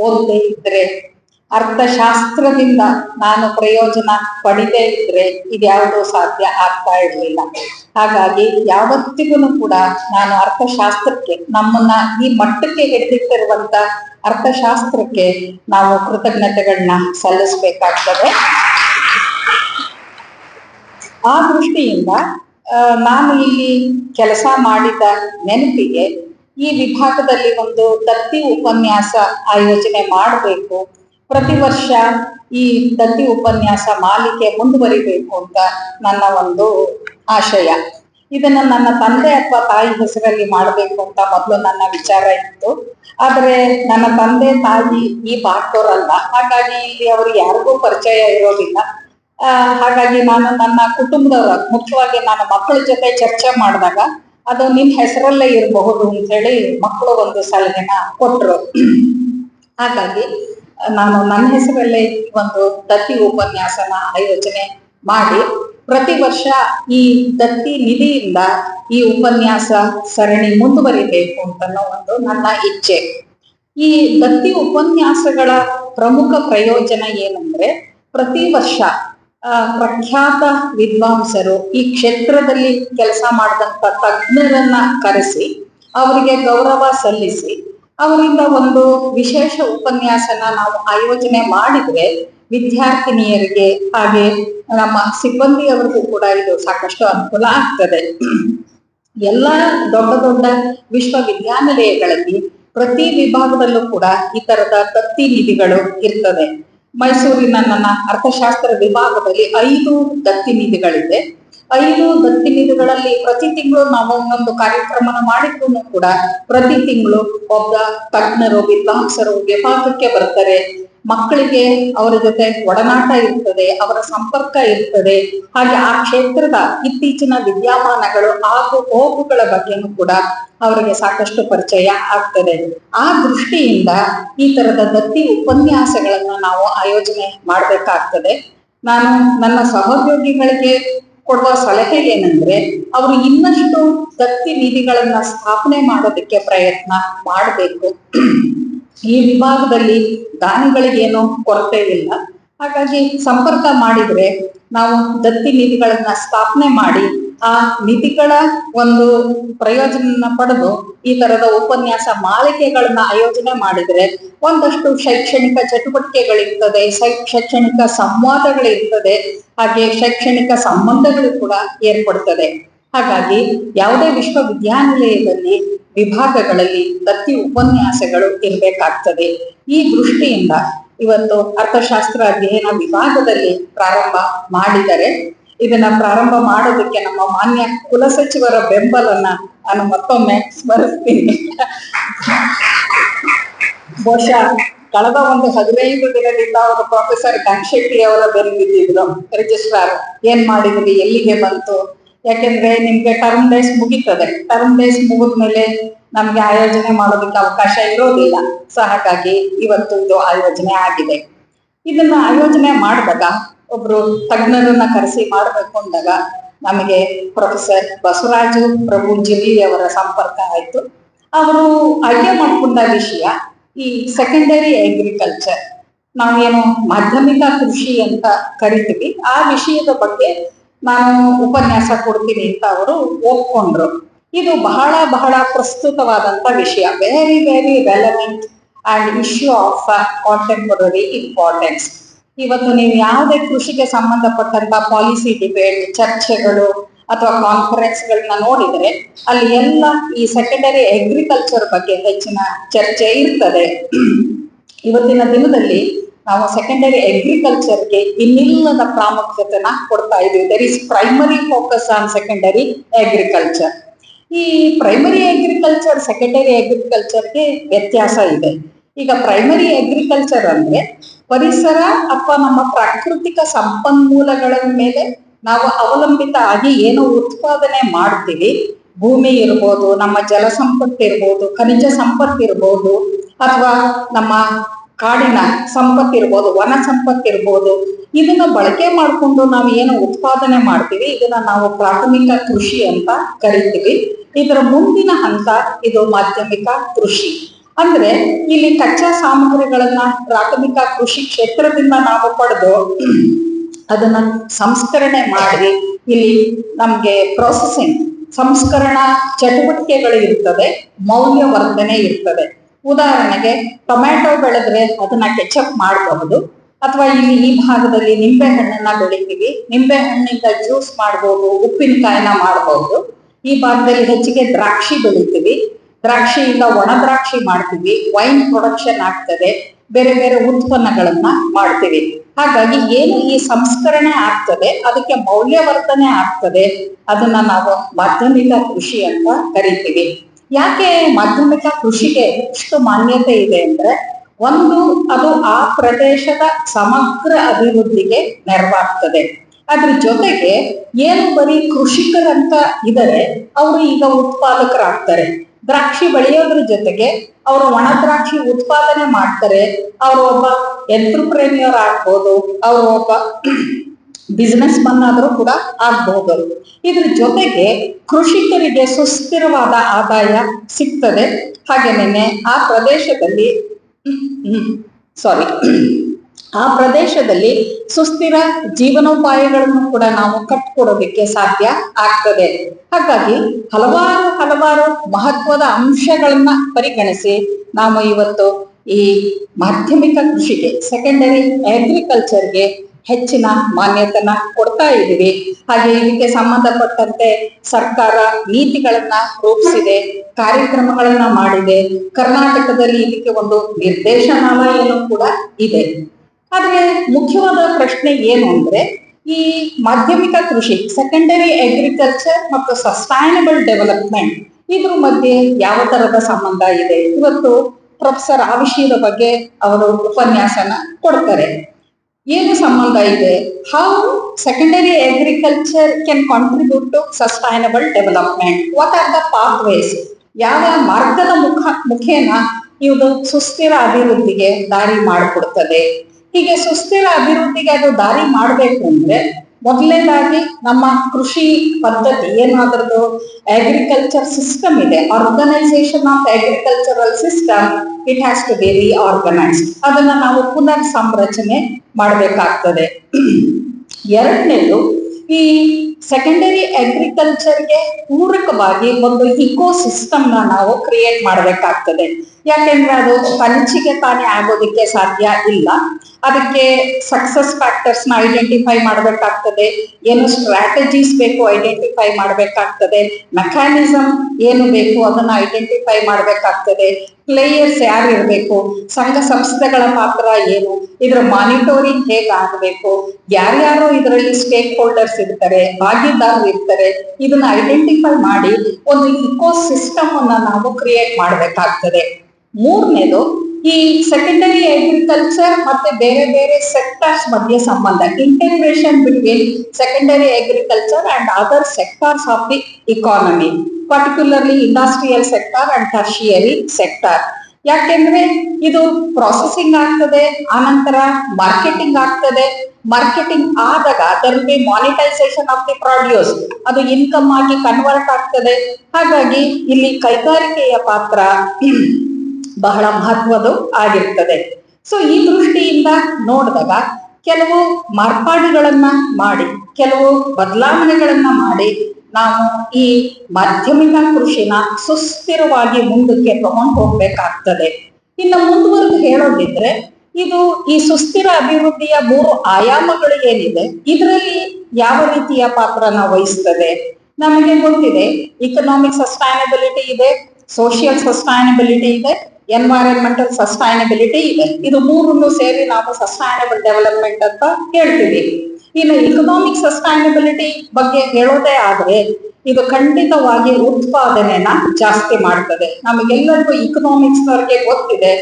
ಓದದೇ ಇದ್ರೆ, ಅರ್ಥಶಾಸ್ತ್ರದಿಂದ ನಾನು ಪ್ರಯೋಜನ ಪಡಿದೇ ಇದ್ರೆ ಇದ್ಯಾವುದೂ ಸಾಧ್ಯ ಆಗ್ತಾ ಇರಲಿಲ್ಲ. ಹಾಗಾಗಿ ಯಾವತ್ತಿಗೂ ಕೂಡ ನಾನು ಅರ್ಥಶಾಸ್ತ್ರಕ್ಕೆ, ನಮ್ಮನ್ನ ಈ ಮಟ್ಟಕ್ಕೆ ಹಿಡಿದಿಟ್ಟಿರುವಂತ ಅರ್ಥಶಾಸ್ತ್ರಕ್ಕೆ ನಾವು ಕೃತಜ್ಞತೆಗಳನ್ನ ಸಲ್ಲಿಸ್ಬೇಕಾಗ್ತದೆ. ಆ ದೃಷ್ಟಿಯಿಂದ ನಾನು ಇಲ್ಲಿ ಕೆಲಸ ಮಾಡಿದ ನೆನಪಿಗೆ ಈ ವಿಭಾಗದಲ್ಲಿ ಒಂದು ದತ್ತಿ ಉಪನ್ಯಾಸ ಆಯೋಜನೆ ಮಾಡಬೇಕು. ಪ್ರತಿ ವರ್ಷ ಈ ದತ್ತಿ ಉಪನ್ಯಾಸ ಮಾಲಿಕೆ ಮುಂದುವರಿಬೇಕು ಅಂತ ನನ್ನ ಒಂದು ಆಶಯ. ಇದನ್ನ ನನ್ನ ತಂದೆ ಅಥವಾ ತಾಯಿ ಹೆಸರಲ್ಲಿ ಮಾಡಬೇಕು ಅಂತ ಮೊದಲು ನನ್ನ ವಿಚಾರ ಇತ್ತು. ಆದ್ರೆ ನನ್ನ ತಂದೆ, ತಾಯಿ ಈ ಭಾಗದವರಲ್ಲ. ಹಾಗಾಗಿ ಇಲ್ಲಿ ಅವರು ಯಾರಿಗೂ ಪರಿಚಯ ಇರೋದಿಲ್ಲ. ಹಾಗಾಗಿ ನಾನು ನನ್ನ ಕುಟುಂಬದವರ, ಮುಖ್ಯವಾಗಿ ನನ್ನ ಮಕ್ಕಳ ಜೊತೆ ಚರ್ಚೆ ಮಾಡಿದಾಗ ಅದು ನಿನ್ ಹೆಸರಲ್ಲೇ ಇರಬಹುದು ಅಂತ ಹೇಳಿ ಮಕ್ಕಳು ಒಂದು ಸಲಹೆನ ಕೊಟ್ರು. ಹಾಗಾಗಿ, ನಾನು ನನ್ನ ಹೆಸರಲ್ಲೇ ಒಂದು ದತ್ತಿ ಉಪನ್ಯಾಸನ ಆಯೋಜನೆ ಮಾಡಿ, ಪ್ರತಿ ವರ್ಷ ಈ ದತ್ತಿ ನಿಧಿಯಿಂದ ಈ ಉಪನ್ಯಾಸ ಸರಣಿ ಮುಂದುವರಿಬೇಕು ಅಂತನೋ ಒಂದು ನನ್ನ ಇಚ್ಛೆ. ಈ ದತ್ತಿ ಉಪನ್ಯಾಸಗಳ ಪ್ರಮುಖ ಪ್ರಯೋಜನ ಏನಂದ್ರೆ, ಪ್ರತಿ ವರ್ಷ ಪ್ರಖ್ಯಾತ ವಿದ್ವಾಂಸರು ಈ ಕ್ಷೇತ್ರದಲ್ಲಿ ಕೆಲಸ ಮಾಡಿದಂತ ತಜ್ಞರನ್ನ ಕರೆಸಿ, ಅವರಿಗೆ ಗೌರವ ಸಲ್ಲಿಸಿ, ಅವರಿಂದ ಒಂದು ವಿಶೇಷ ಉಪನ್ಯಾಸನ ನಾವು ಆಯೋಜನೆ ಮಾಡಿದ್ರೆ ವಿದ್ಯಾರ್ಥಿನಿಯರಿಗೆ ಹಾಗೆ ನಮ್ಮ ಸಿಬ್ಬಂದಿಯವರಿಗೂ ಕೂಡ ಇದು ಸಾಕಷ್ಟು ಅನುಕೂಲ ಆಗ್ತದೆ. ಎಲ್ಲ ದೊಡ್ಡ ದೊಡ್ಡ ವಿಶ್ವವಿದ್ಯಾನಿಲಯಗಳಲ್ಲಿ ಪ್ರತಿ ವಿಭಾಗದಲ್ಲೂ ಕೂಡ ಈ ತರದ ದತ್ತಿ ನಿಧಿಗಳು ಇರ್ತದೆ ಮೈಸೂರಿನ ನನ್ನ ಅರ್ಥಶಾಸ್ತ್ರ ವಿಭಾಗದಲ್ಲಿ ಐದು ದತ್ತಿ ನಿಧಿಗಳಿದೆ. ಐದು ದತ್ತಿ ನಿಧಿಗಳಲ್ಲಿ ಪ್ರತಿ ತಿಂಗಳು ನಾವು ಒಂದೊಂದು ಕಾರ್ಯಕ್ರಮನ ಮಾಡಿದ್ರು ಕೂಡ ಪ್ರತಿ ತಿಂಗಳು ಒಬ್ಬ ತಜ್ಞರು, ವಿದ್ವಾಂಸರು ವಿಭಾಗಕ್ಕೆ ಬರ್ತಾರೆ. ಮಕ್ಕಳಿಗೆ ಅವರ ಜೊತೆ ಒಡನಾಟ ಇರ್ತದೆ, ಅವರ ಸಂಪರ್ಕ ಇರ್ತದೆ. ಹಾಗೆ ಆ ಕ್ಷೇತ್ರದ ಇತ್ತೀಚಿನ ವಿದ್ಯಮಾನಗಳು ಹಾಗೂ ಹೋಗುಗಳ ಬಗ್ಗೆನೂ ಕೂಡ ಅವರಿಗೆ ಸಾಕಷ್ಟು ಪರಿಚಯ ಆಗ್ತದೆ. ಆ ದೃಷ್ಟಿಯಿಂದ ಈ ತರದ ದತ್ತಿ ಉಪನ್ಯಾಸಗಳನ್ನ ನಾವು ಆಯೋಜನೆ ಮಾಡ್ಬೇಕಾಗ್ತದೆ. ನಾನು ನನ್ನ ಸಹೋದ್ಯೋಗಿಗಳಿಗೆ ಕೊಡುವ ಸಲಹೆ ಏನಂದ್ರೆ ಅವರು ಇನ್ನಷ್ಟು ದತ್ತಿ ನಿಧಿಗಳನ್ನ ಸ್ಥಾಪನೆ ಮಾಡೋದಕ್ಕೆ ಪ್ರಯತ್ನ ಮಾಡಬೇಕು. ಈ ವಿಭಾಗದಲ್ಲಿ ದಾನಿಗಳಿಗೇನು ಕೊರತೆ ಇಲ್ಲ. ಹಾಗಾಗಿ ಸಂಪರ್ಕ ಮಾಡಿದ್ರೆ ನಾವು ದತ್ತಿ ನಿಧಿಗಳನ್ನ ಸ್ಥಾಪನೆ ಮಾಡಿ ಆ ನಿಧಿಗಳ ಒಂದು ಪ್ರಯೋಜನ ಪಡೆದು ಈ ತರದ ಉಪನ್ಯಾಸ ಮಾಲಿಕೆಗಳನ್ನ ಆಯೋಜನೆ ಮಾಡಿದ್ರೆ ಒಂದಷ್ಟು ಶೈಕ್ಷಣಿಕ ಚಟುವಟಿಕೆಗಳಿರ್ತದೆ ಶೈಕ್ಷಣಿಕ ಸಂವಾದಗಳಿರ್ತದೆ, ಹಾಗೆ ಶೈಕ್ಷಣಿಕ ಸಂಬಂಧಗಳು ಕೂಡ ಏರ್ಪಡ್ತದೆ. ಹಾಗಾಗಿ ಯಾವುದೇ ವಿಶ್ವವಿದ್ಯಾನಿಲಯದಲ್ಲಿ ವಿಭಾಗಗಳಲ್ಲಿ ದತ್ತಿ ಉಪನ್ಯಾಸಗಳು ಇರಬೇಕಾಗ್ತದೆ. ಈ ದೃಷ್ಟಿಯಿಂದ ಇವತ್ತು ಅರ್ಥಶಾಸ್ತ್ರ ಅಧ್ಯಯನ ವಿಭಾಗದಲ್ಲಿ ಪ್ರಾರಂಭ ಮಾಡಿದರೆ, ಇದನ್ನ ಪ್ರಾರಂಭ ಮಾಡೋದಕ್ಕೆ ನಮ್ಮ ಮಾನ್ಯ ಕುಲಸಚಿವರ ಬೆಂಬಲನ ನಾನು ಮತ್ತೊಮ್ಮೆ ಸ್ಮರಿಸ್ತೀನಿ. ಬಹುಶಃ ಕಳೆದ ಒಂದು ಹದಿನೈದು ದಿನದಿಂದ ಅವರು ಪ್ರೊಫೆಸರ್ ಗಂಶೆಟ್ಟಿ ಅವರ ಬೆನ್ನಿದ್ದಿದ್ರು ರಿಜಿಸ್ಟ್ರಾರ್ ಏನ್ ಮಾಡಿದ್ರಿ? ಎಲ್ಲಿಗೆ ಬಂತು? ಯಾಕೆಂದ್ರೆ ನಿಮ್ಗೆ ಟರ್ಮ್ ಡೇಸ್ ಮುಗೀತದೆ. ಟರ್ಮ್ ಡೇಸ್ ಮುಗಿದ್ಮೇಲೆ ನಮ್ಗೆ ಆಯೋಜನೆ ಮಾಡೋದಕ್ಕೆ ಅವಕಾಶ ಇರೋದಿಲ್ಲ. ಸೊ ಹಾಗಾಗಿ ಇವತ್ತು ಇದು ಆಯೋಜನೆ ಆಗಿದೆ. ಇದನ್ನ ಆಯೋಜನೆ ಮಾಡಿದಾಗ, ಒಬ್ರು ತಜ್ಞರನ್ನ ಕರೆಸಿ ಮಾಡ್ಬೇಕು ಅಂದಾಗ ನಮಗೆ ಪ್ರೊಫೆಸರ್ ಬಸವರಾಜು ಪ್ರಭು ಜಿಲಿ ಅವರ ಸಂಪರ್ಕ ಆಯ್ತು. ಅವರು ಆಯ್ಕೆ ಮಾಡ್ಕೊಂಡ ವಿಷಯ ಈ ಸೆಕೆಂಡರಿ ಅಗ್ರಿಕಲ್ಚರ್ ನಾವೇನು ಮಾಧ್ಯಮಿಕ ಕೃಷಿ ಅಂತ ಕರಿತೀವಿ. ಆ ವಿಷಯದ ಬಗ್ಗೆ ನಾನು ಉಪನ್ಯಾಸ ಕೊಡ್ತೀನಿ ಅಂತ ಅವರು ಒಪ್ಕೊಂಡ್ರು. ಇದು ಬಹಳ ಬಹಳ ಪ್ರಸ್ತುತವಾದಂತ ವಿಷಯ. Very very relevant and issue of contemporary importance ಇವತ್ತು ನೀವು ಯಾವುದೇ ಕೃಷಿಗೆ ಸಂಬಂಧಪಟ್ಟಂತ ಪಾಲಿಸಿ ಡಿಬೇಟ್ ಚರ್ಚೆಗಳು ಅಥವಾ ಕಾನ್ಫರೆನ್ಸ್ ಗಳನ್ನ ನೋಡಿದ್ರೆ ಅಲ್ಲಿ ಎಲ್ಲ ಈ ಸೆಕೆಂಡರಿ ಅಗ್ರಿಕಲ್ಚರ್ ಬಗ್ಗೆ ಹೆಚ್ಚಿನ ಚರ್ಚೆ ಇರ್ತದೆ. ಇವತ್ತಿನ ದಿನದಲ್ಲಿ ನಾವು ಸೆಕೆಂಡರಿ ಅಗ್ರಿಕಲ್ಚರ್ಗೆ ಇನ್ನಿಲ್ಲದ ಪ್ರಾಮುಖ್ಯತೆನ ಕೊಡ್ತಾ ಇದೀವಿ there is primary focus on secondary agriculture ಈ ಪ್ರೈಮರಿ ಅಗ್ರಿಕಲ್ಚರ್ ಸೆಕೆಂಡರಿ ಅಗ್ರಿಕಲ್ಚರ್ಗೆ ವ್ಯತ್ಯಾಸ ಇದೆ. ಈಗ ಪ್ರೈಮರಿ ಅಗ್ರಿಕಲ್ಚರ್ ಅಂದ್ರೆ ಪರಿಸರ ಅಥವಾ ನಮ್ಮ ಪ್ರಾಕೃತಿಕ ಸಂಪನ್ಮೂಲಗಳ ಮೇಲೆ ನಾವು ಅವಲಂಬಿತ ಆಗಿ ಏನು ಉತ್ಪಾದನೆ ಮಾಡ್ತೀವಿ. ಭೂಮಿ ಇರ್ಬೋದು, ನಮ್ಮ ಜಲ ಸಂಪತ್ತು ಇರ್ಬೋದು, ಖನಿಜ ಸಂಪತ್ತು ಇರ್ಬೋದು, ಅಥವಾ ನಮ್ಮ ಕಾಡಿನ ಸಂಪತ್ತಿರ್ಬೋದು ವನ ಸಂಪತ್ತಿರ್ಬೋದು ಇದನ್ನ ಬಳಕೆ ಮಾಡ್ಕೊಂಡು ನಾವು ಏನು ಉತ್ಪಾದನೆ ಮಾಡ್ತೀವಿ, ಇದನ್ನ ನಾವು ಪ್ರಾಥಮಿಕ ಕೃಷಿ ಅಂತ ಕರಿತೀವಿ. ಇದರ ಮುಂದಿನ ಹಂತ ಇದು ಮಾಧ್ಯಮಿಕ ಕೃಷಿ. ಅಂದ್ರೆ ಇಲ್ಲಿ ಕಚ್ಚಾ ಸಾಮಗ್ರಿಗಳನ್ನ ಪ್ರಾಥಮಿಕ ಕೃಷಿ ಕ್ಷೇತ್ರದಿಂದ ನಾವು ಪಡೆದು ಅದನ್ನ ಸಂಸ್ಕರಣೆ ಮಾಡಿ, ಇಲ್ಲಿ ನಮ್ಗೆ ಪ್ರೊಸೆಸಿಂಗ್ ಸಂಸ್ಕರಣಾ ಚಟುವಟಿಕೆಗಳು ಇರ್ತದೆ, ಮೌಲ್ಯವರ್ಧನೆ ಇರ್ತದೆ. ಉದಾಹರಣೆಗೆ, ಟೊಮ್ಯಾಟೊ ಬೆಳೆದ್ರೆ ಅದನ್ನ ಕೆಚಪ್ ಮಾಡಬಹುದು. ಅಥವಾ ಇಲ್ಲಿ ಈ ಭಾಗದಲ್ಲಿ ನಿಂಬೆ ಹಣ್ಣನ್ನ ಬೆಳಿತೀವಿ. ನಿಂಬೆ ಹಣ್ಣಿಂದ ಜ್ಯೂಸ್ ಮಾಡಬಹುದು ಉಪ್ಪಿನಕಾಯಿನ ಮಾಡಬಹುದು ಈ ಭಾಗದಲ್ಲಿ ಹೆಚ್ಚಿಗೆ ದ್ರಾಕ್ಷಿ ಬೆಳಿತೀವಿ. ದ್ರಾಕ್ಷಿಯಿಂದ ಒಣ ದ್ರಾಕ್ಷಿ ಮಾಡ್ತೀವಿ. ವೈನ್ ಪ್ರೊಡಕ್ಷನ್ ಆಗ್ತದೆ. ಬೇರೆ ಬೇರೆ ಉತ್ಪನ್ನಗಳನ್ನ ಮಾಡ್ತೀವಿ. ಹಾಗಾಗಿ ಏನು ಈ ಸಂಸ್ಕರಣೆ ಆಗ್ತದೆ, ಅದಕ್ಕೆ ಮೌಲ್ಯವರ್ಧನೆ ಆಗ್ತದೆ, ಅದನ್ನ ನಾವು ಮಾಧ್ಯಮಿಕ ಕೃಷಿ ಅಂತ ಕರಿತೀವಿ. ಯಾಕೆ ಮಾಧ್ಯಮಿಕ ಕೃಷಿಗೆ ಎಷ್ಟು ಮಾನ್ಯತೆ ಇದೆ ಅಂದ್ರೆ ಒಂದು, ಅದು ಆ ಪ್ರದೇಶದ ಸಮಗ್ರ ಅಭಿವೃದ್ಧಿಗೆ ನೆರವಾಗ್ತದೆ. ಅದ್ರ ಜೊತೆಗೆ ಏನು ಬರೀ ಕೃಷಿಕರಂತ ಇದ್ದಾರೆ ಅವರು ಈಗ ಉತ್ಪಾದಕರಾಗ್ತಾರೆ. ದ್ರಾಕ್ಷಿ ಬೆಳೆಯೋದ್ರ ಜೊತೆಗೆ ಅವರು ಒಣ ದ್ರಾಕ್ಷಿ ಉತ್ಪಾದನೆ ಮಾಡ್ತಾರೆ. ಅವರು ಒಬ್ಬ ಎಂಟ್ರಪ್ರೆನ್ಯೂರ್ ಆಗ್ಬೋದು ಅವರು ಒಬ್ಬ ಬಿಸ್ನೆಸ್ ಮನ್ ಆದರೂ ಕೂಡ ಆಗ್ಬಹುದು. ಇದ್ರ ಜೊತೆಗೆ ಕೃಷಿಕರಿಗೆ ಸುಸ್ಥಿರವಾದ ಆದಾಯ ಸಿಗ್ತದೆ. ಹಾಗೇನೆ ಆ ಪ್ರದೇಶದಲ್ಲಿ ಸಾರಿ ಆ ಪ್ರದೇಶದಲ್ಲಿ ಸುಸ್ಥಿರ ಜೀವನೋಪಾಯಗಳನ್ನು ಕೂಡ ನಾವು ಕಟ್ಕೊಡೋದಕ್ಕೆ ಸಾಧ್ಯ ಆಗ್ತದೆ. ಹಾಗಾಗಿ ಹಲವಾರು ಹಲವಾರು ಮಹತ್ವದ ಅಂಶಗಳನ್ನ ಪರಿಗಣಿಸಿ ನಾವು ಇವತ್ತು ಈ ಮಾಧ್ಯಮಿಕ ಕೃಷಿಗೆ ಸೆಕೆಂಡರಿ ಅಗ್ರಿಕಲ್ಚರ್ಗೆ ಹೆಚ್ಚಿನ ಮಾನ್ಯತೆನ ಕೊಡ್ತಾ ಇದ್ದೀವಿ. ಹಾಗೆ ಇದಕ್ಕೆ ಸಂಬಂಧಪಟ್ಟಂತೆ ಸರ್ಕಾರ ನೀತಿಗಳನ್ನ ರೂಪಿಸಿದೆ, ಕಾರ್ಯಕ್ರಮಗಳನ್ನ ಮಾಡಿದೆ. ಕರ್ನಾಟಕದಲ್ಲಿ ಇದಕ್ಕೆ ಒಂದು ನಿರ್ದೇಶನಾಲಯನೂ ಕೂಡ ಇದೆ. ಆದ್ರೆ ಮುಖ್ಯವಾದ ಪ್ರಶ್ನೆ ಏನು ಅಂದ್ರೆ, ಈ ಮಾಧ್ಯಮಿಕ ಕೃಷಿ ಸೆಕೆಂಡರಿ ಅಗ್ರಿಕಲ್ಚರ್ ಮತ್ತು ಸಸ್ಟೈನಬಲ್ ಡೆವಲಪ್ಮೆಂಟ್ ಇದ್ರ ಮಧ್ಯೆ ಯಾವ ತರದ ಸಂಬಂಧ ಇದೆ? ಇವತ್ತು ಪ್ರೊಫೆಸರ್ ಆ ವಿಷಯದ ಬಗ್ಗೆ ಅವರು ಉಪನ್ಯಾಸನ ಕೊಡ್ತಾರೆ. ಏನು ಸಂಬಂಧ ಇದೆ? How secondary agriculture can contribute to sustainable development what are the pathways ಯಾವ ಮಾರ್ಗದ ಮುಖ, ಮುಖೇನ ಇದು ಸುಸ್ಥಿರ ಅಭಿವೃದ್ಧಿಗೆ ದಾರಿ ಮಾಡಿಕೊಡ್ತದೆ? ಹೀಗೆ ಸುಸ್ಥಿರ ಅಭಿವೃದ್ಧಿಗೆ ಅದು ದಾರಿ ಮಾಡಬೇಕು ಅಂದ್ರೆ ಮೊದಲನೇದಾಗಿ ನಮ್ಮ ಕೃಷಿ ಪದ್ಧತಿ ಏನಾದ್ರದ್ದು ಅಗ್ರಿಕಲ್ಚರ್ ಸಿಸ್ಟಮ್ ಇದೆ. Organisation of agricultural system it has to be reorganised ಅದನ್ನ ನಾವು ಪುನರ್ ಸಂರಚನೆ ಮಾಡಬೇಕಾಗ್ತದೆ. ಎರಡನೇದು, ಈ ಸೆಕೆಂಡರಿ ಅಗ್ರಿಕಲ್ಚರ್ಗೆ ಪೂರಕವಾಗಿ ಒಂದು ಇಕೋ ಸಿಸ್ಟಮ್ನ ನಾವು ಕ್ರಿಯೇಟ್ ಮಾಡಬೇಕಾಗ್ತದೆ. ಯಾಕೆಂದ್ರೆ ಅದು ಪಂಚಿಗೆ ತಾನೇ ಆಗೋದಿಕ್ಕೆ ಸಾಧ್ಯ ಇಲ್ಲ. ಅದಕ್ಕೆ ಸಕ್ಸಸ್ ಫ್ಯಾಕ್ಟರ್ಸ್ನ ಐಡೆಂಟಿಫೈ ಮಾಡಬೇಕಾಗ್ತದೆ, ಏನು ಸ್ಟ್ರಾಟಜೀಸ್ ಬೇಕು ಐಡೆಂಟಿಫೈ ಮಾಡಬೇಕಾಗ್ತದೆ ಮೆಕ್ಯಾನಿಸಮ್ ಏನು ಬೇಕು ಅದನ್ನ ಐಡೆಂಟಿಫೈ ಮಾಡಬೇಕಾಗ್ತದೆ ಪ್ಲೇಯರ್ಸ್ ಯಾರು ಇರಬೇಕು, ಸಂಘ ಸಂಸ್ಥೆಗಳ ಪಾತ್ರ ಏನು, ಇದ್ರ ಮಾನಿಟೋರಿಂಗ್ ಹೇಗೆ ಆಗಬೇಕು ಯಾರ್ಯಾರು ಇದರಲ್ಲಿ ಸ್ಟೇಕ್ ಹೋಲ್ಡರ್ಸ್ ಇರ್ತಾರೆ, ಭಾಗಿದಾರರು ಇರ್ತಾರೆ, ಇದನ್ನ ಐಡೆಂಟಿಫೈ ಮಾಡಿ ಒಂದು ಇಕೋ ಸಿಸ್ಟಮ್ ಅನ್ನ ನಾವು ಕ್ರಿಯೇಟ್ ಮಾಡಬೇಕಾಗ್ತದೆ. ಮೂರನೇದು ಈ ಸೆಕೆಂಡರಿ ಅಗ್ರಿಕಲ್ಚರ್ ಮತ್ತೆ ಬೇರೆ ಬೇರೆ ಸೆಕ್ಟರ್ಸ್ ಮಧ್ಯೆ ಸಂಬಂಧ integration between secondary agriculture and other sectors of the economy particularly industrial sector and tertiary sector ಯಾಕೆಂದ್ರೆ ಇದು ಪ್ರೊಸೆಸಿಂಗ್ ಆಗ್ತದೆ, ಆನಂತರ ಮಾರ್ಕೆಟಿಂಗ್ ಆಗ್ತದೆ. ಮಾರ್ಕೆಟಿಂಗ್ ಆದಾಗ ಅದರಲ್ಲಿ be monetisation of the produce ಅದು ಇನ್ಕಮ್ ಆಗಿ ಕನ್ವರ್ಟ್ ಆಗ್ತದೆ. ಹಾಗಾಗಿ ಇಲ್ಲಿ ಕೈಗಾರಿಕೆಯ ಪಾತ್ರ ಬಹಳ ಮಹತ್ವದ್ದು ಆಗಿರ್ತದೆ. ಸೊ ಈ ದೃಷ್ಟಿಯಿಂದ ನೋಡಿದಾಗ ಕೆಲವು ಮಾರ್ಪಾಡುಗಳನ್ನ ಮಾಡಿ, ಕೆಲವು ಬದಲಾವಣೆಗಳನ್ನ ಮಾಡಿ ನಾವು ಈ ಮಾಧ್ಯಮಿಕ ಕೃಷಿನ ಸುಸ್ಥಿರವಾಗಿ ಮುಂದಕ್ಕೆ ತಗೊಂಡು ಹೋಗ್ಬೇಕಾಗ್ತದೆ. ಇನ್ನು ಮುಂದುವರೆದು ಹೇಳೋದಿದ್ರೆ, ಇದು ಈ ಸುಸ್ಥಿರ ಅಭಿವೃದ್ಧಿಯ ಮೂರು ಆಯಾಮಗಳು ಏನಿದೆ, ಇದರಲ್ಲಿ ಯಾವ ರೀತಿಯ ಪಾತ್ರನ ವಹಿಸ್ತದೆ? ನಮಗೆ ಗೊತ್ತಿದೆ ಇಕನಾಮಿಕ್ ಸಸ್ಟೈನಬಿಲಿಟಿ ಇದೆ ಸೋಷಿಯಲ್ ಸಸ್ಟೈನಬಿಲಿಟಿ ಇದೆ ಎನ್ವೈರನ್ಮೆಂಟಲ್ ಸಸ್ಟೈನಬಿಲಿಟಿ ಇದೆ. ಇದು ಮೂರನ್ನು ಸೇರಿ ನಾವು ಸಸ್ಟೈನಬಲ್ ಡೆವಲಪ್ಮೆಂಟ್ ಅಂತ ಹೇಳ್ತೀವಿ. ಇನ್ನು ಇಕನಾಮಿಕ್ ಸಸ್ಟೈನಬಿಲಿಟಿ ಬಗ್ಗೆ ಹೇಳೋದೇ ಆದ್ರೆ, ಇದು ಖಂಡಿತವಾಗಿ ಉತ್ಪಾದನೆನ ಜಾಸ್ತಿ ಮಾಡ್ತದೆ. ನಮಗೆಲ್ಲರಿಗೂ ಇಕನಾಮಿಕ್ಸ್ ನವರಿಗೆ ಗೊತ್ತಿದೆ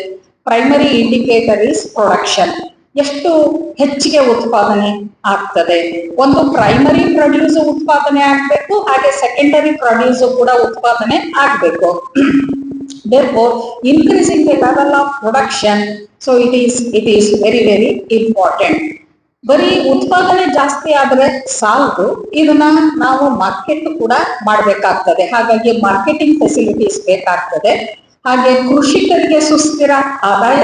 ಪ್ರೈಮರಿ ಇಂಡಿಕೇಟರ್ ಇಸ್ ಪ್ರೊಡಕ್ಷನ್ ಎಷ್ಟು ಹೆಚ್ಚಿಗೆ ಉತ್ಪಾದನೆ ಆಗ್ತದೆ. ಒಂದು ಪ್ರೈಮರಿ ಪ್ರೊಡ್ಯೂಸ್ ಉತ್ಪಾದನೆ ಆಗ್ಬೇಕು, ಹಾಗೆ ಸೆಕೆಂಡರಿ ಪ್ರೊಡ್ಯೂಸ್ ಕೂಡ ಉತ್ಪಾದನೆ ಆಗ್ಬೇಕು. Therefore, increasing the level of production, so it is it is very very important. ಬರೀ ಉತ್ಪಾದನೆ ಜಾಸ್ತಿ ಆದ್ರೆ ಸಾಲದು ಇದನ್ನ ನಾವು ಮಾರ್ಕೆಟ್ ಕೂಡ ಮಾಡ್ಬೇಕಾಗ್ತದೆ. ಹಾಗಾಗಿ ಮಾರ್ಕೆಟಿಂಗ್ ಫೆಸಿಲಿಟೀಸ್ ಬೇಕಾಗ್ತದೆ. ಹಾಗೆ ಕೃಷಿಕರಿಗೆ ಸುಸ್ಥಿರ ಆದಾಯ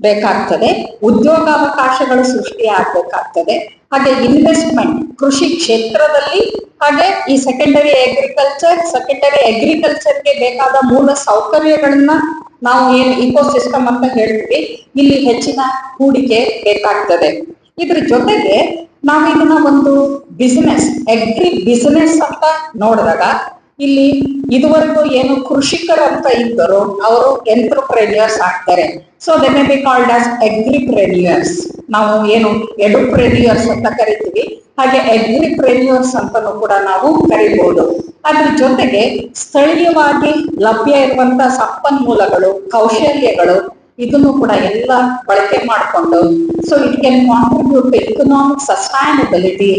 ಬೇಕಾಗ್ತದೆ. ಉದ್ಯೋಗಾವಕಾಶಗಳು ಸೃಷ್ಟಿ ಆಗ್ಬೇಕಾಗ್ತದೆ ಹಾಗೆ ಇನ್ವೆಸ್ಟ್ಮೆಂಟ್ ಕೃಷಿ ಕ್ಷೇತ್ರದಲ್ಲಿ ಹಾಗೆ ಈ ಸೆಕೆಂಡರಿ ಅಗ್ರಿಕಲ್ಚರ್ ಸೆಕೆಂಡರಿ ಅಗ್ರಿಕಲ್ಚರ್ಗೆ ಬೇಕಾದ ಮೂಲ ಸೌಕರ್ಯಗಳನ್ನ ನಾವು ಏನು ಇಕೋಸಿಸ್ಟಮ್ ಅಂತ ಹೇಳ್ತೀವಿ, ಇಲ್ಲಿ ಹೆಚ್ಚಿನ ಹೂಡಿಕೆ ಬೇಕಾಗ್ತದೆ. ಇದ್ರ ಜೊತೆಗೆ ನಾವು ಇದನ್ನ ಒಂದು ಬಿಸಿನೆಸ್ ಅಗ್ರಿ ಬಿಸಿನೆಸ್ ಅಂತ ನೋಡಿದಾಗ ಇಲ್ಲಿ ಇದುವರೆಗೂ ಏನು ಕೃಷಿಕರು ಅಂತ ಇದ್ದರು ಅವರು ಎಂಟ್ರಪ್ರೆನ್ಯೂರ್ಸ್ ಆಗ್ತಾರೆ. So they may be called as agripreneurs ನಾವು ಏನು ಎಡುಪ್ರೆನ್ಯೂರ್ಸ್ ಅಂತ ಕರಿತೀವಿ. ಹಾಗೆ ಎಗ್ರಿಪ್ರೆನ್ಯೂರ್ಸ್ ಅಂತಲೂ ಕೂಡ ನಾವು ಕರಿಬಹುದು ಅದ್ರ ಜೊತೆಗೆ ಸ್ಥಳೀಯವಾಗಿ ಲಭ್ಯ ಇರುವಂತಹ ಸಂಪನ್ಮೂಲಗಳು, ಕೌಶಲ್ಯಗಳು, ಇದನ್ನು ಕೂಡ ಎಲ್ಲ ಬಳಕೆ ಮಾಡಿಕೊಂಡು so it can contribute to economic sustainability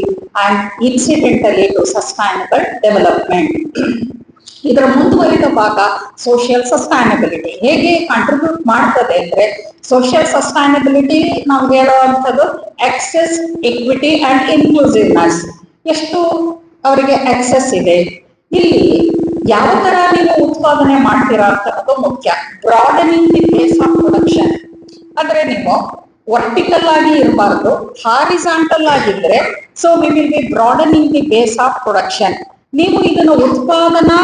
and incidentally to sustainable development ಇದರ ಮುಂದುವರಿದ ಭಾಗ ಸೋಷಿಯಲ್ ಸಸ್ಟೈನಬಿಲಿಟಿ ಹೇಗೆ ಕಾಂಟ್ರಿಬ್ಯೂಟ್ ಮಾಡ್ತದೆ ಅಂದ್ರೆ ಸೋಷಿಯಲ್ ಸಸ್ಟೈನಬಿಲಿಟಿ ನಾವು ಹೇಳುವಂಥದ್ದು ಆಕ್ಸೆಸ್ ಇಕ್ವಿಟಿ ಅಂಡ್ ಇನ್ಕ್ಲೂಸಿವ್ನೆಸ್ ಎಷ್ಟು ಅವರಿಗೆ ಆಕ್ಸೆಸ್ ಇದೆ? ಇಲ್ಲಿ ಯಾವ ತರ ನೀವು ಉತ್ಪಾದನೆ ಮಾಡ್ತೀರಾ ಅಂತದ್ದು ಮುಖ್ಯ. Broadening the base of production ಅಂದ್ರೆ ನೀವು ವರ್ಟಿಕಲ್ ಆಗಿ ಇರಬಾರ್ದು ಹಾರಿಸಾಂಟಲ್ ಆಗಿದ್ರೆ so we will be broadening the base of production ನೀವು ಇದನ್ನು ಉತ್ಪಾದನಾ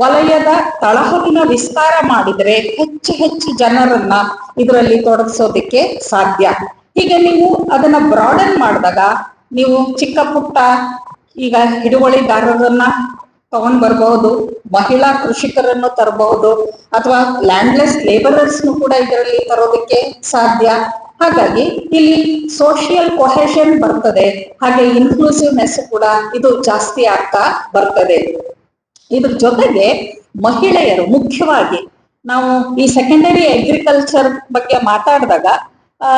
ವಲಯದ ತಳಹದಿನ ವಿಸ್ತಾರ ಮಾಡಿದ್ರೆ ಹೆಚ್ಚು ಹೆಚ್ಚು ಜನರನ್ನ ಇದರಲ್ಲಿ ತೊಡಗಿಸೋದಿಕ್ಕೆ ಸಾಧ್ಯ. ಹೀಗೆ ನೀವು ಅದನ್ನ ಬ್ರಾಡನ್ ಮಾಡಿದಾಗ ನೀವು ಚಿಕ್ಕ ಪುಟ್ಟ ಈಗ ಹಿಡುವಳಿದಾರರನ್ನ ತಗೊಂಡ್ ಬರಬಹುದು, ಮಹಿಳಾ ಕೃಷಿಕರನ್ನು ತರಬಹುದು, ಅಥವಾ ಲ್ಯಾಂಡ್ಲೆಸ್ ಲೇಬರರ್ಸ್ನು ಕೂಡ ಇದರಲ್ಲಿ ತರೋದಕ್ಕೆ ಸಾಧ್ಯ. ಹಾಗಾಗಿ ಇಲ್ಲಿ ಸೋಷಿಯಲ್ ಕೊಹೆಷನ್ ಬರ್ತದೆ, ಹಾಗೆ ಇನ್ಕ್ಲೂಸಿವ್ನೆಸ್ ಕೂಡ ಇದು ಜಾಸ್ತಿ ಆಗ್ತಾ ಬರ್ತದೆ. ಇದ್ರ ಜೊತೆಗೆ ಮಹಿಳೆಯರು ಮುಖ್ಯವಾಗಿ ನಾವು ಈ ಸೆಕೆಂಡರಿ ಅಗ್ರಿಕಲ್ಚರ್ ಬಗ್ಗೆ ಮಾತಾಡಿದಾಗ, ಆ,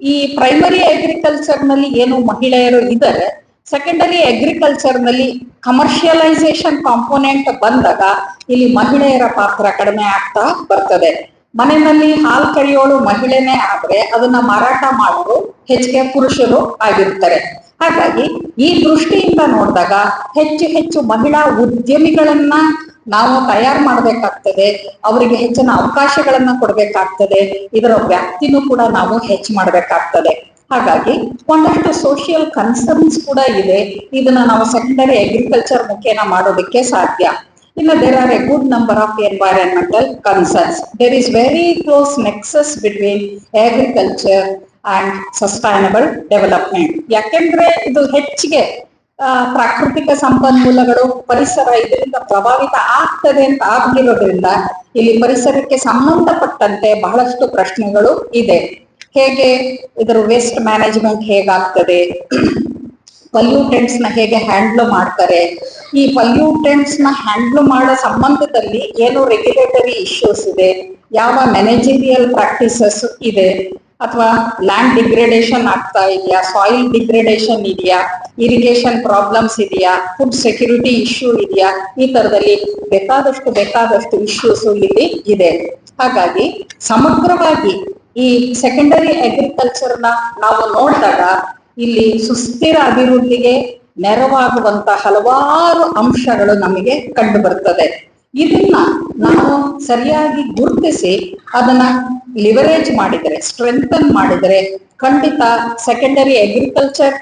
ಈ ಪ್ರೈಮರಿ ಅಗ್ರಿಕಲ್ಚರ್ನಲ್ಲಿ ಏನು ಮಹಿಳೆಯರು ಇದ್ದಾರೆ ಸೆಕೆಂಡರಿ ಅಗ್ರಿಕಲ್ಚರ್ನಲ್ಲಿ ಕಮರ್ಷಿಯಲೈಸೇಷನ್ ಕಾಂಪೋನೆಂಟ್ ಬಂದಾಗ ಇಲ್ಲಿ ಮಹಿಳೆಯರ ಪಾತ್ರ ಕಡಿಮೆ ಆಗ್ತಾ ಬರ್ತದೆ. ಮನೆಯಲ್ಲಿ ಹಾಲು ಕರಿಯೋಳು ಮಹಿಳೆನೇ ಆದ್ರೆ ಅದನ್ನ ಮಾರಾಟ ಮಾಡೋರು ಹೆಚ್ಚಿಗೆ ಪುರುಷರು ಆಗಿರ್ತಾರೆ. ಹಾಗಾಗಿ ಈ ದೃಷ್ಟಿಯಿಂದ ನೋಡಿದಾಗ ಹೆಚ್ಚು ಹೆಚ್ಚು ಮಹಿಳಾ ಉದ್ಯಮಿಗಳನ್ನ ನಾವು ತಯಾರು ಮಾಡಬೇಕಾಗ್ತದೆ, ಅವರಿಗೆ ಹೆಚ್ಚಿನ ಅವಕಾಶಗಳನ್ನ ಕೊಡಬೇಕಾಗ್ತದೆ, ಇದರ ವ್ಯಾಪ್ತಿನೂ ಕೂಡ ನಾವು ಹೆಚ್ಚು ಮಾಡಬೇಕಾಗ್ತದೆ. ಹಾಗಾಗಿ ಒಂದಷ್ಟು ಸೋಷಿಯಲ್ ಕನ್ಸರ್ನ್ಸ್ ಕೂಡ ಇದೆ. ಇದನ್ನ ನಾವು ಸೆಕೆಂಡರಿ ಅಗ್ರಿಕಲ್ಚರ್ ಮುಖೇನ ಮಾಡೋದಕ್ಕೆ ಸಾಧ್ಯ. ಇನ್ನು there are a good number of environmental concerns there is very close nexus between agriculture and sustainable development ಯಾಕೆಂದ್ರೆ ಇದು ಹೆಚ್ಚಿಗೆ ಪ್ರಾಕೃತಿಕ ಸಂಪನ್ಮೂಲಗಳು ಪರಿಸರ ಇದರಿಂದ ಪ್ರಭಾವಿತ ಆಗ್ತದೆ ಅಂತ ಆಗಿರೋದ್ರಿಂದ ಇಲ್ಲಿ ಪರಿಸರಕ್ಕೆ ಸಂಬಂಧಪಟ್ಟಂತೆ ಬಹಳಷ್ಟು ಪ್ರಶ್ನೆಗಳು ಇದೆ. ಹೇಗೆ ಇದರ ವೇಸ್ಟ್ ಮ್ಯಾನೇಜ್ಮೆಂಟ್ ಹೇಗಾಗ್ತದೆ? ಪಲ್ಯೂಟೆಂಟ್ಸ್ನ ಹೇಗೆ ಹ್ಯಾಂಡ್ಲ್ ಮಾಡ್ತಾರೆ? ಈ ಪಲ್ಯೂಟೆಂಟ್ಸ್ನ ಹ್ಯಾಂಡ್ಲ್ ಮಾಡೋ ಸಂಬಂಧದಲ್ಲಿ ಏನು ರೆಗ್ಯುಲೇಟರಿ ಇಶ್ಯೂಸ್ ಇದೆ, ಯಾವ ಮ್ಯಾನೇಜರಿಯಲ್ ಪ್ರಾಕ್ಟೀಸಸ್ ಇದೆ ಅಥವಾ ಲ್ಯಾಂಡ್ ಡಿಗ್ರೇಡೇಷನ್ ಆಗ್ತಾ ಇದೆಯಾ? ಸಾಯಿಲ್ ಡಿಗ್ರೇಡೇಷನ್ ಇದೆಯಾ? ಇರಿಗೇಷನ್ ಪ್ರಾಬ್ಲಮ್ಸ್ ಇದೆಯಾ? ಫುಡ್ ಸೆಕ್ಯೂರಿಟಿ ಇಶ್ಯೂ ಇದೆಯಾ? ಈ ತರದಲ್ಲಿ ಬೇಕಾದಷ್ಟು ಬೇಕಾದಷ್ಟು ಇಶ್ಯೂಸ್ ಇಲ್ಲಿ ಇದೆ. ಹಾಗಾಗಿ ಸಮಗ್ರವಾಗಿ ಈ ಸೆಕೆಂಡರಿ ಅಗ್ರಿಕಲ್ಚರ್ನ ನಾವು ನೋಡಿದಾಗ ಇಲ್ಲಿ ಸುಸ್ಥಿರ ಅಭಿವೃದ್ಧಿಗೆ ನೆರವಾಗುವಂತ ಹಲವಾರು ಅಂಶಗಳು ನಮಗೆ ಕಂಡು ಬರ್ತದೆ. ಇದನ್ನ ನಾವು ಸರಿಯಾಗಿ ಗುರುತಿಸಿ ಅದನ್ನ ಲಿವರೇಜ್ ಮಾಡಿದರೆ ಸ್ಟ್ರೆಂಥನ್ ಮಾಡಿದರೆ ಖಂಡಿತ ಸೆಕೆಂಡರಿ ಅಗ್ರಿಕಲ್ಚರ್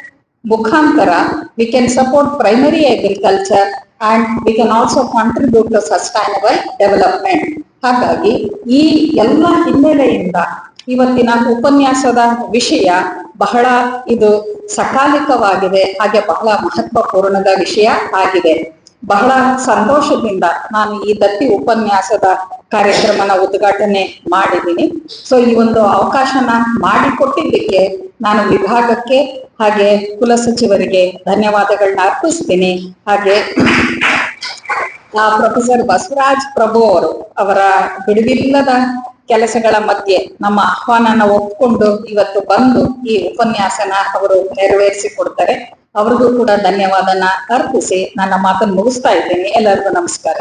ಮುಖಾಂತರ we can support primary agriculture and we can also contribute to sustainable development ಹಾಗಾಗಿ ಈ ಎಲ್ಲ ಹಿನ್ನೆಲೆಯಿಂದ ಇವತ್ತಿನ ಉಪನ್ಯಾಸದ ವಿಷಯ ಬಹಳ ಇದು ಸಕಾಲಿಕವಾಗಿದೆ, ಹಾಗೆ ಬಹಳ ಮಹತ್ವಪೂರ್ಣದ ವಿಷಯ ಆಗಿದೆ. ಬಹಳ ಸಂತೋಷದಿಂದ ನಾನು ಈ ದತ್ತಿ ಉಪನ್ಯಾಸದ ಕಾರ್ಯಕ್ರಮನ ಉದ್ಘಾಟನೆ ಮಾಡಿದ್ದೀನಿ. ಸೊ ಈ ಒಂದು ಅವಕಾಶನ ಮಾಡಿಕೊಟ್ಟಿದ್ದಕ್ಕೆ ನಾನು ವಿಭಾಗಕ್ಕೆ ಹಾಗೆ ಕುಲಸಚಿವರಿಗೆ ಧನ್ಯವಾದಗಳನ್ನ ಅರ್ಪಿಸ್ತೀನಿ. ಹಾಗೆ ಆ ಪ್ರೊಫೆಸರ್ ಬಸವರಾಜ್ ಪ್ರಭು ಅವರು ಅವರ ಬಿಡುವಿಲ್ಲದ ಕೆಲಸಗಳ ಮಧ್ಯೆ ನಮ್ಮ ಆಹ್ವಾನನ ಒಪ್ಕೊಂಡು ಇವತ್ತು ಬಂದು ಈ ಉಪನ್ಯಾಸನ ಅವರು ನೆರವೇರಿಸಿ ಕೊಡ್ತಾರೆ ಅವ್ರಿಗೂ ಕೂಡ ಧನ್ಯವಾದನ ಅರ್ಪಿಸಿ ನನ್ನ ಮಾತನ್ನು ಮುಗಿಸ್ತಾ ಇದ್ದೇನೆ. ಎಲ್ಲರಿಗೂ ನಮಸ್ಕಾರ.